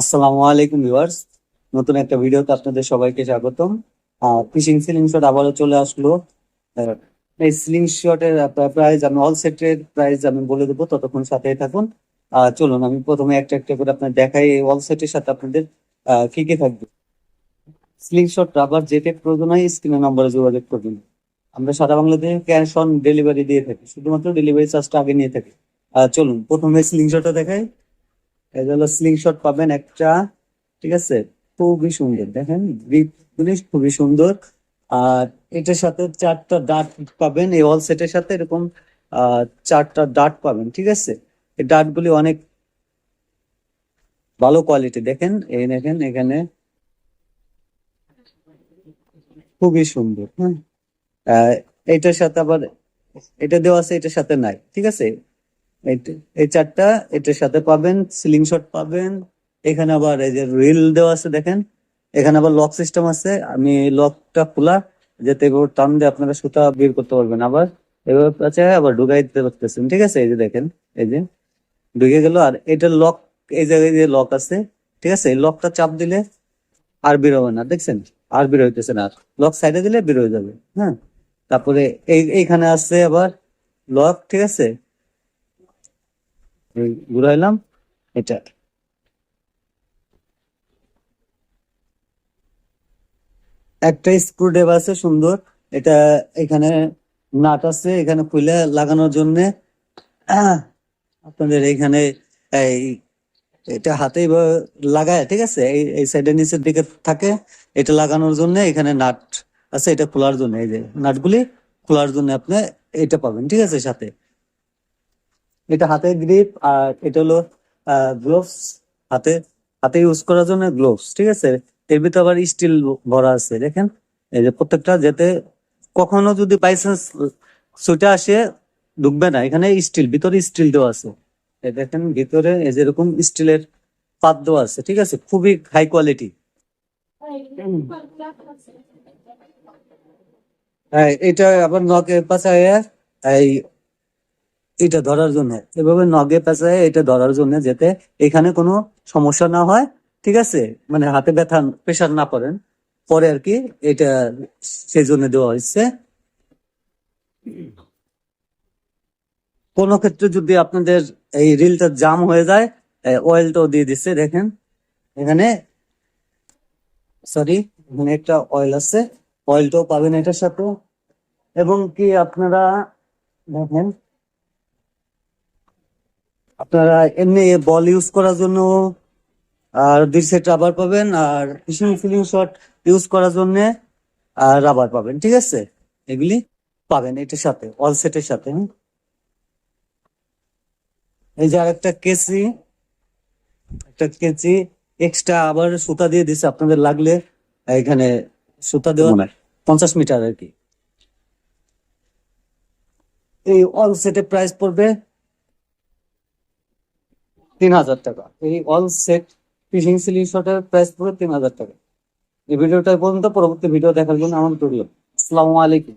আসসালামু আলাইকুম ভিউয়ার্স। নতুন একটা ভিডিওতে আপনাদের সবাইকে স্বাগতম। ফিশিং সিলিং শট আবারও চলে আসলো। এই সিলিং শটের প্রাইস আমি অল সেটের প্রাইস আমি বলে দেবো, ততক্ষণ সাথেই থাকুন। চলুন, আমি প্রথমে একটা একটা করে আপনার দেখাই এই অল সেটের সাথে আপনাদের কি কি থাকবে। সিলিং শট রাবার যেটা প্রয়োজন হয় স্ক্রিনের নম্বরে যোগাযোগ করবেন। আমরা সারা বাংলাদেশে ক্যাশ অন ডেলিভারি দিয়ে থাকি, শুধুমাত্র ডেলিভারি চার্জটা আগে নিয়ে থাকি। চলুন, প্রথমে সিলিং শটটা দেখাই। এই হলো স্লিং শট পাবেন একটা, ঠিক আছে? খুবই সুন্দর, দেখেন? গ্রিপ জিনিস খুবই সুন্দর। আর এটার সাথে চারটা ডাট পাবেন, এই অল সেটের সাথে এরকম চারটা ডাট পাবেন, ঠিক আছে? এই ডাট গুলি অনেক ভালো কোয়ালিটি দেখেন? এই দেখেন, এখানে খুবই সুন্দর হ্যাঁ? এটার সাথে আবার, এটা দেওয়া আছে, এটার সাথে নাই, ঠিক আছে? এই- চারটা, এটার সাথে পাবেন সিলিং শট পাবেন, এখানে আবার এই যে রিল দেওয়া আছে দেখেন, এখানে আবার লক সিস্টেম আছে, আমি লকটা খোলা, যাতে টান দিয়ে আপনারা সুতা বের করতে পারবেন। আবার এভাবে আছে, আবার ঢুকাই দিতে পারতেছেন, ঠিক আছে? এই যে দেখেন, এই যে ঢুকে গেল, আর এটা লক এই জায়গায় যে লক আছে, ঠিক আছে? এই লকটা চাপ দিলে আর বের হবে না, দেখছেন? আর বের হইতেছে না লক সাইডে দিলে বের হয়ে যাবে হ্যাঁ? তারপরে এই, এইখানে আছে আবার লক ঠিক আছে? ঘুরাইলাম, এটা। একটা স্ক্রু ড্রাইভ আছে, সুন্দর। এটা এখানে নাট আছে, এখানে খুলে লাগানোর জন্য। আপনাদের এখানে এই এটা হাতে লাগায়, ঠিক আছে? এই এই সাইডের নিচের দিকে থাকে, এটা লাগানোর জন্য এখানে নাট আছে, এটা খোলার জন্য। এই যে নাটগুলি খোলার জন্য আপনি এটা পাবেন, ঠিক আছে? সাথে এটা হাতে গ্রিপ আর এটা হলো গ্লোভস হাতে হাতে ইউজ করার জন্য গ্লোভস ঠিক আছে? এর ভিতরে আবার স্টিল ভরা আছে, দেখেন? এই যে প্রত্যেকটা যেতে কখনো যদি বাই চান্স সুইটা আসে, ঢুকবে না। এখানে স্টিল ভিতরে স্টিল দেওয়া আছে। দেখেন, ভিতরে যেরকম স্টিলের পাত দেওয়া আছে, ঠিক আছে? খুবই হাই কোয়ালিটি হ্যাঁ এটা আবার নখে পাশায় এই এটা ধরার জন্য। এভাবে নগে পেঁচায় এটা ধরার জন্য যেতে এখানে কোনো সমস্যা না হয়, ঠিক আছে? মানে হাতে ব্যথা, প্রেশার না পড়েন। পরে আর কি এটা সেই জন্য দেওয়া হয়েছে। কোনো ক্ষেত্রে যদি আপনাদের এই রিলটা জাম হয়ে যায় অয়েলটাও দিয়ে দিচ্ছে, দেখেন। এখানে সরি এখানে একটা অয়েল আছে। অয়েলটাও পাবেন এটার সাথে। এবং কি আপনারা, দেখেন আপনারা এমনি বল ইউজ করার জন্য আর দুই সেট রাবার পাবেন আর ফিশিং ফিলিং শট ইউজ করার জন্য আর রাবার পাবেন ঠিক আছে? এগুলি পাবেন এটার সাথে অল সেটের সাথে। এই যে আরেকটা কেসি একটা কেচি এক্সট্রা আবার সুতা দিয়ে দিছে আপনাদের লাগলে এখানে সুতা দেওয়া পঞ্চাশ মিটার আর কি। এই অল সেটের প্রাইস পড়বে তিন হাজার টাকা। এই অল সেট ফিশিং সিলিং শটের প্রাইস পড়ে তিন হাজার টাকা। এই ভিডিওটা পর্যন্ত পরবর্তী ভিডিও দেখার জন্য আমার রইল। আসসালামু আলাইকুম।